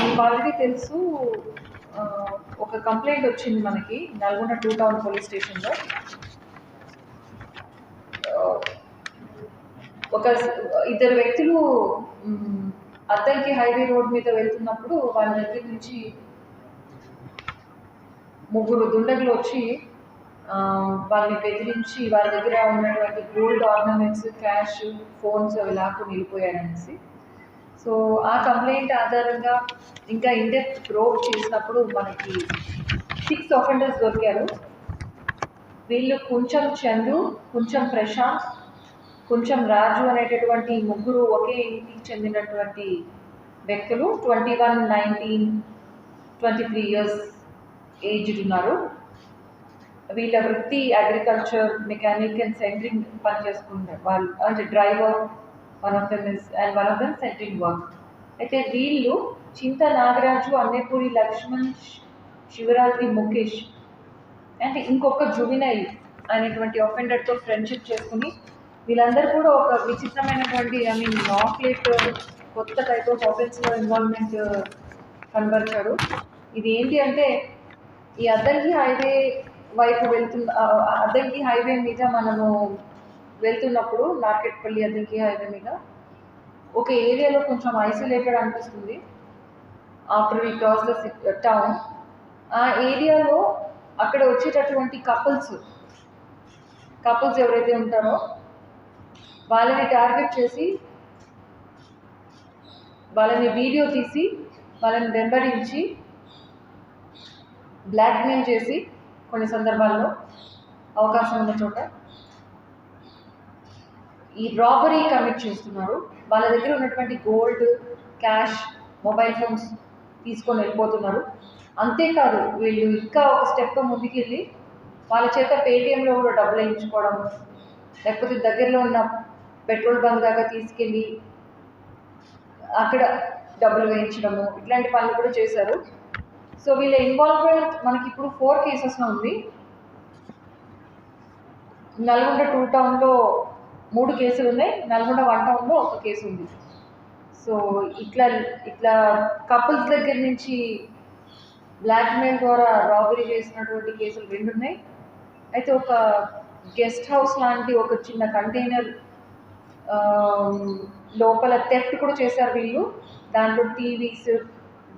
మీకు ఆల్రెడీ తెలుసు ఒక కంప్లైంట్ వచ్చింది మనకి నల్గొండ టూ టౌన్ పోలీస్ స్టేషన్లో. ఒక ఇద్దరు వ్యక్తులు మ్, అద్దంకి హైవే రోడ్ మీద వెళ్తున్నప్పుడు వాళ్ళ దగ్గర నుంచి ముగ్గురు దుండగులు వచ్చి వాళ్ళని బెదిరించి వాళ్ళ దగ్గర ఉన్నటువంటి గోల్డ్ ఆర్నమెంట్స్ క్యాష్ ఫోన్స్ అవి లాక్కు వెళ్ళిపోయారనేసి. సో ఆ కంప్లైంట్ ఆధారంగా ఇంకా ఇండెప్త్ ప్రోవ్ చేసినప్పుడు మనకి సిక్స్ అఫెండర్స్ దొరికారు. వీళ్ళు కొంచెం చందు కొంచెం ప్రశాంత్ కొంచెం రాజు అనేటటువంటి ముగ్గురు ఒకే ఇంటికి చెందినటువంటి వ్యక్తులు twenty one nineteen twenty three years aged ఉన్నారు. వీళ్ళ వృత్తి అగ్రికల్చర్ మెకానిక్ అండ్ సెంటరింగ్ పనిచేసుకుంటారు వాళ్ళు అంటే driver one of them is and one of them centring work అయితే వీళ్ళు చింత నాగరాజు అన్నేపూరి లక్ష్మణ్ శివరాత్రి ముఖేష్ అంటే ఇంకొక జువినైల్ అనేటువంటి ఒఫెండర్తో ఫ్రెండ్షిప్ చేసుకుని వీళ్ళందరూ కూడా ఒక విచిత్రమైనటువంటి ఐ మీన్ నాక్లెట్ కొత్త టైప్ ఆఫ్ ఆఫెన్స్లో ఇన్వాల్వ్మెంట్ కనబరిచారు ఇది ఏంటి అంటే ఈ అద్దంకి హైవే వైపు వెళ్తున్న అద్దంకి హైవే మీద మనము వెళ్తున్నప్పుడు నార్కెట్పల్లి అద్దంకి హైవే మీద ఒక ఏరియాలో కొంచెం ఐసోలేటెడ్ అనిపిస్తుంది. After we cross the town ఆ ఏరియాలో అక్కడ వచ్చేటటువంటి కపుల్స్ కపుల్స్ ఎవరైతే ఉంటారో వాళ్ళని టార్గెట్ చేసి వాళ్ళని వీడియో తీసి వాళ్ళని వెంబడించి బ్లాక్మెయిల్ చేసి కొన్ని సందర్భాల్లో అవకాశం ఉన్న చోట ఈ రాబరీ కమిట్ చేస్తున్నారు. వాళ్ళ దగ్గర ఉన్నటువంటి గోల్డ్ క్యాష్ మొబైల్ ఫోన్స్ తీసుకొని వెళ్ళిపోతున్నారు. అంతేకాదు వీళ్ళు ఇంకా ఒక స్టెప్ ముందుకెళ్ళి వాళ్ళ చేత పేటిఎంలో కూడా డబ్బులు వేయించుకోవడం లేకపోతే దగ్గరలో ఉన్న పెట్రోల్ బంక్ దాకా తీసుకెళ్ళి అక్కడ డబ్బులు వేయించడము ఇట్లాంటి పనులు కూడా చేశారు. సో వీళ్ళ ఇన్వాల్వ్మెంట్ మనకి ఇప్పుడు ఫోర్ కేసెస్లో ఉంది. నల్గొండ టూ టౌన్లో మూడు కేసులు ఉన్నాయి. నల్గొండ వన్ టౌన్లో ఒక కేసు ఉంది. సో ఇట్లా ఇట్లా కపుల్స్ దగ్గర నుంచి బ్లాక్మెయిల్ ద్వారా రాబరీ చేసినటువంటి కేసులు రెండు ఉన్నాయి. అయితే ఒక గెస్ట్ హౌస్ లాంటి ఒక చిన్న కంటైనర్ లోపల థెఫ్ట్ కూడా చేశారు వీళ్ళు. దాంట్లో టీవీస్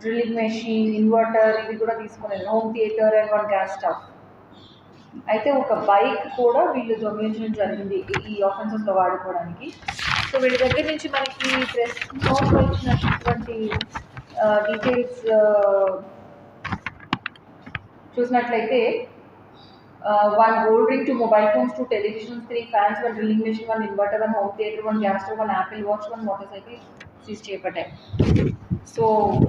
డ్రిల్లింగ్ మెషిన్ ఇన్వర్టర్ ఇవి కూడా తీసుకున్నారు home theatre and one gas stove అయితే ఒక బైక్ కూడా వీళ్ళు దొంగిలించడం జరిగింది ఈ- ఆఫెన్సెస్లో వాడుకోవడానికి. సో వీళ్ళ దగ్గర నుంచి మనకి ప్రెస్ నోట్లో ఇచ్చినటువంటి డీటెయిల్స్ చూసినట్లయితే one gold ring two mobile phones two televisions three fans one drilling machine one inverter one home theatre one gas stove one Apple watch one motorcycle seize చేపట్టాయి సో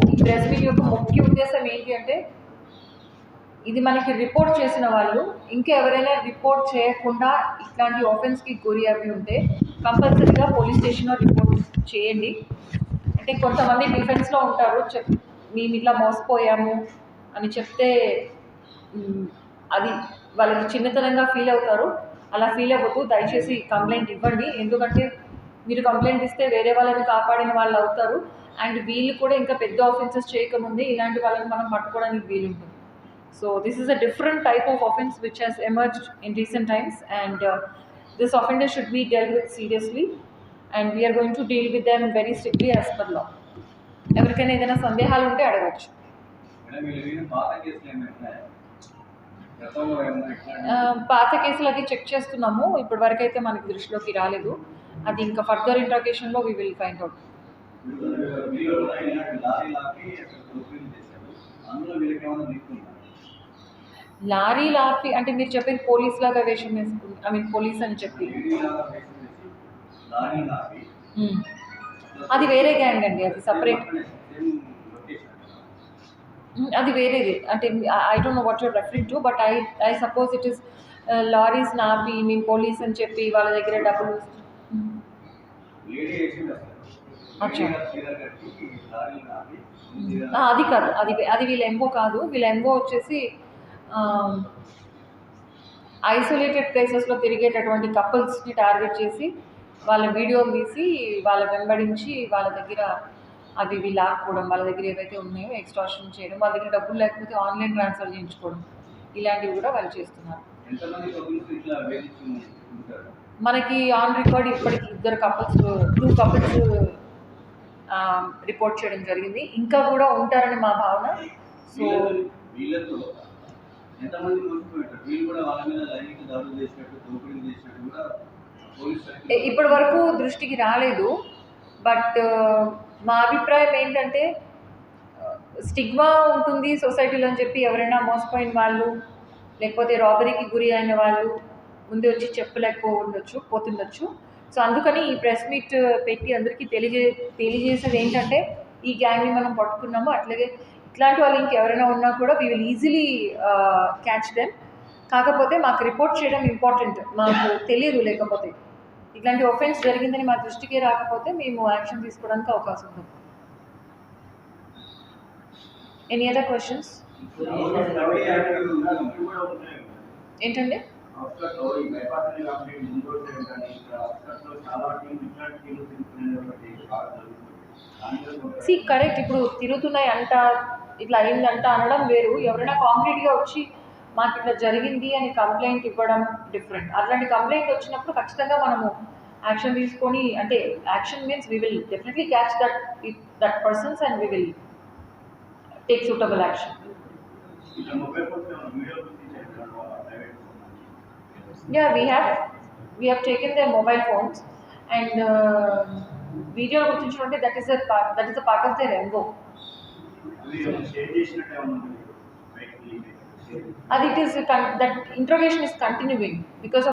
ఈ press meet యొక్క ముఖ్య ఉద్దేశం ఏంటి అంటే ఇది మనకి రిపోర్ట్ చేసిన వాళ్ళు ఇంకా ఎవరైనా రిపోర్ట్ చేయకుండా ఇట్లాంటి ఆఫెన్స్కి గురి అవి ఉంటే కంపల్సరీగా పోలీస్ స్టేషన్లో రిపోర్ట్ చేయండి. అంటే కొంతమంది డిఫెన్స్లో ఉంటారు చెప్ మేము ఇట్లా మోసపోయాము అని చెప్తే అది వాళ్ళకి చిన్నతనంగా ఫీల్ అవుతారు. అలా ఫీల్ అవ్వద్దు దయచేసి కంప్లైంట్ ఇవ్వండి. ఎందుకంటే మీరు కంప్లైంట్ ఇస్తే వేరే వాళ్ళని కాపాడిన వాళ్ళు అవుతారు. అండ్ వీళ్ళు కూడా ఇంకా పెద్ద ఆఫెన్సెస్ చేయకముందే ఇలాంటి వాళ్ళని మనం పట్టుకోవడానికి వీలుంటుంది. So this is a different type of offense which has emerged in recent times and uh, this offender should be dealt with seriously and we are going to deal with them very strictly as per law. ఎవరికైనా ఏదైనా సందేహాలు ఉంటే మీద పాత కేసులు కేసులకి check చేస్తున్నాము. ఇప్పటి వరకు అయితే మనకి దృష్టిలోకి రాలేదు. అది ఇంకా ఫర్దర్ ఇంట్రాగేషన్లో వీ విల్ ఫైండ్ అవుట్ అందులో వీళ్ళకి ఏమైనా తీసుకుంటారు లారీ లాపి అంటే మీరు చెప్పేది పోలీస్ లాగా వేషం వేసుకుని ఐ మీన్ పోలీస్ అని చెప్పి. అది వేరే గ్యాంగ్ అండి అది సపరేట్. అది వేరేది. అంటే I don't know what you're referring to but I I suppose it is lorries నాపి మేము పోలీస్ అని చెప్పి వాళ్ళ దగ్గర డబ్బులు అది కాదు. అది అది వీళ్ళ ఎంబో కాదు. వీళ్ళ ఎంబో వచ్చేసి ఐసోలేటెడ్ ప్లేసెస్లో తిరిగేటటువంటి కపుల్స్ని టార్గెట్ చేసి వాళ్ళ వీడియోలు తీసి వాళ్ళ వెంబడించి వాళ్ళ దగ్గర అవి ఇవి లాక్కోవడం వాళ్ళ దగ్గర ఏవైతే ఉన్నాయో ఎక్స్ట్రాషన్ చేయడం వాళ్ళ దగ్గర డబ్బులు లేకపోతే ఆన్లైన్ ట్రాన్స్ఫర్ చేయించుకోవడం ఇలాంటివి కూడా వాళ్ళు చేస్తున్నారు. మనకి ఆన్ రికార్డ్ ఇప్పటికి ఇద్దరు కపుల్స్ టూ కపుల్స్ రిపోర్ట్ చేయడం జరిగింది. ఇంకా కూడా ఉంటారని మా భావన. సో ఎంతమంది మోసపోయారు వీళ్ళు కూడా వాళ్ళ మీద లైంగిక దాడులు చేసినట్టు దోపిడీ చేసినట్టు కూడా పోలీస్ శాఖ ఇప్పటి వరకు దృష్టికి రాలేదు. బట్ మా అభిప్రాయం ఏంటంటే స్టిగ్మా ఉంటుంది సొసైటీలో అని చెప్పి ఎవరైనా మోసపోయిన వాళ్ళు లేకపోతే రాబరీకి గురి అయిన వాళ్ళు ముందు వచ్చి చెప్పలేకపో ఉండొచ్చు పోతుండొచ్చు. సో అందుకని ఈ ప్రెస్ మీట్ పెట్టి అందరికీ తెలియజే తెలియజేసేది ఏంటంటే ఈ గ్యాంగ్ని మనం పట్టుకున్నాము. అట్లాగే ఇట్లాంటి వాళ్ళు ఇంకెవరైనా ఉన్నా కూడా we will easily catch them కాకపోతే మాకు రిపోర్ట్ చేయడం ఇంపార్టెంట్ మాకు తెలియదు లేకపోతే. ఇట్లాంటి ఒఫెన్స్ జరిగిందని మా దృష్టికి రాకపోతే మేము యాక్షన్ తీసుకోవడానికి అవకాశం ఉంది ఎనీ అదర్ క్వశ్చన్స్ ఏంటండి? సి కరెక్ట్ ఇప్పుడు తిరుగుతున్నాయి అంట ఇట్లా అయిందంట అనడం వేరు. ఎవరైనా కాంక్రీట్గా వచ్చి మాకు ఇట్లా జరిగింది అని కంప్లైంట్ ఇవ్వడం డిఫరెంట్ అట్లాంటి కంప్లైంట్ వచ్చినప్పుడు ఖచ్చితంగా మనము యాక్షన్ తీసుకొని అంటే action means we will definitely catch that that persons and we will take suitable action yeah we have we have taken their mobile phones and video గుర్తించడం అంటే that is that is a part of of their అది it is con- that interrogation is continuing because of